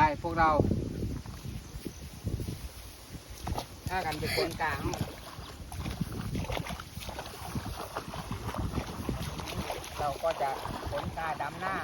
ไปพวกเราถ้ากันเป็นคนกลางเราก็จะขนตาดำหน้า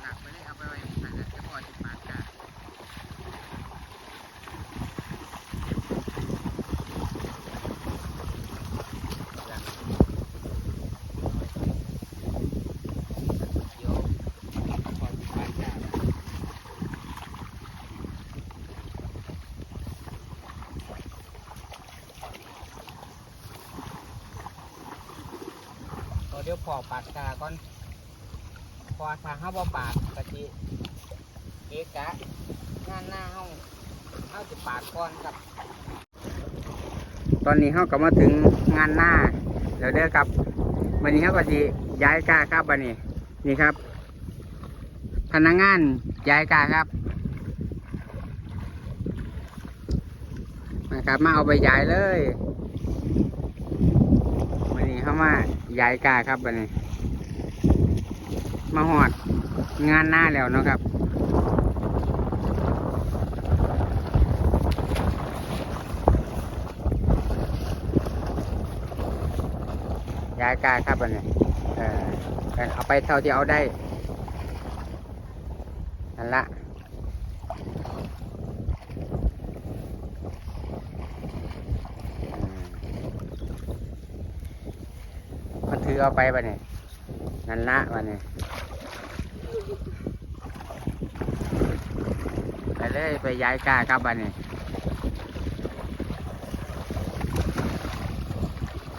หนักไปเลยเอาไปไว้นั่นแหละจะพอสิบบาทจ้าเดี๋ยวพอสิบบาทจ้าเอาเดี๋ยวพอปาดกาก่อน พอทางห้าบ่ปาดกะทิเกะกะงานหน้าห้องเฮาจะปาดก่อนครับ ตอนนี้เฮาก็มาถึงงานหน้าเดี๋ยวเด้อครับวันนี้เฮาก็สิย้ายกาครับวันนี้นี่ครับ พนักงานย้ายกาครับนะครับมาเอาไปย้ายเลยวันนี้เข้ามา ย้ายกาครับวันนี้ มาหอดงานหน้าแล้วเนาะครับย้ายกาครับอันนี้เออเอาไปเท่าที่เอาได้นั่นละอืมมันถือ เอาไปปะเนี่ยนั่นละปะเนี่ยไปเลยไปย้ายกาครับบ้านี่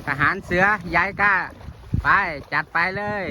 ทหารเสือย้ายกาไปจัดไปเลย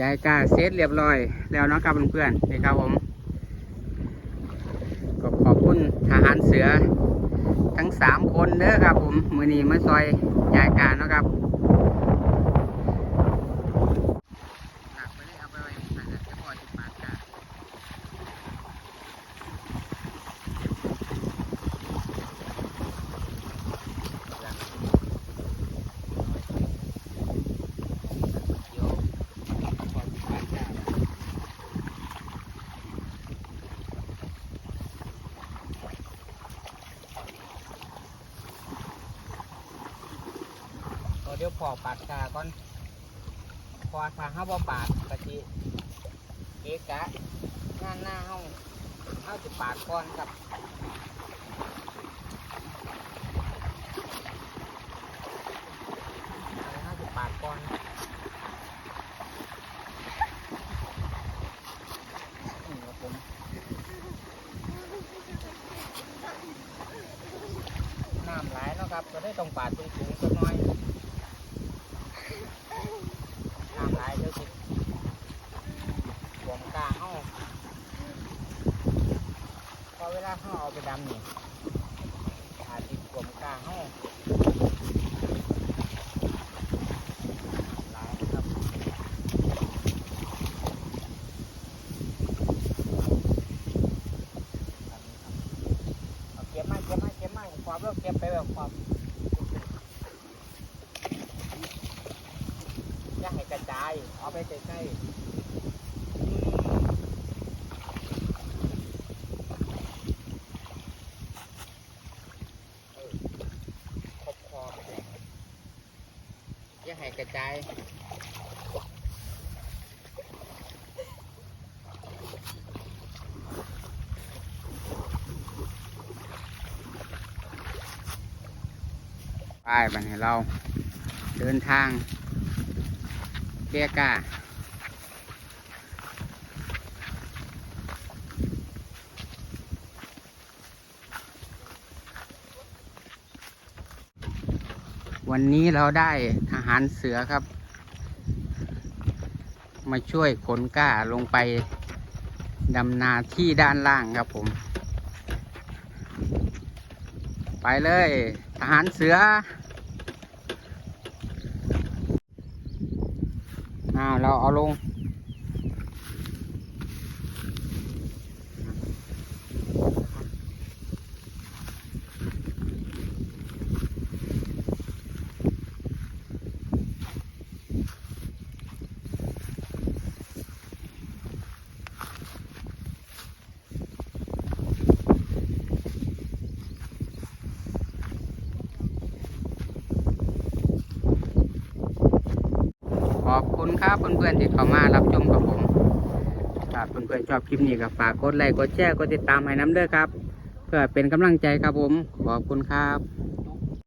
ยายกาเซตเรียบร้อย แล้วนะครับเพื่อนๆนี่ครับผมก็ขอบคุณทหารเสือทั้งสามคนเด้อครับผมมือนี้มาซอยยายกาเนาะครับหนักไปเลยเอาไปไว้ใส่แล้วจะพอจะปาดกาเดี๋ยวพอจะปาดกา ตัว เดี๋ยวพอปาดกาก่อน พอทางห้าบ่ปาดกะทิเก๊กะงานหน้าห้องห้าจะปาดก่อนครับห้าจะปาดก่อนน้ำไหลเนาะครับ ก็ได้ต้องปาดสูงสักหน่อย น้ำไหลายเดี๋ยวสิผมกลางเอาพอเวลาเขาเอาไปดำนี่อาจจะผมกลางเอาน้อาเก็บมาเก็บมาเก็บมาความแล้วเก็บไปแบบความอย่าให้กระจาย เอาไปใกล้ๆเออครบคอไปเลย อย่าให้กระจายไปบันให้เรา เดินทางเกียกา วันนี้เราได้ทหารเสือครับ มาช่วยขนกล้าลงไปดำนาที่ด้านล่างครับผม ไปเลยทหารเสืออ้าวเราเอาลง ขอบ คุณครับเพื่อนๆที่เข้ามารับชมกับผมถ้าเพื่อนๆชอบคลิปนี้ก็ฝากกดไลค์กดแชร์กดติดตามให้น้ำเด้อครับ เพื่อเป็นกำลังใจครับผม ขอบคุณครับ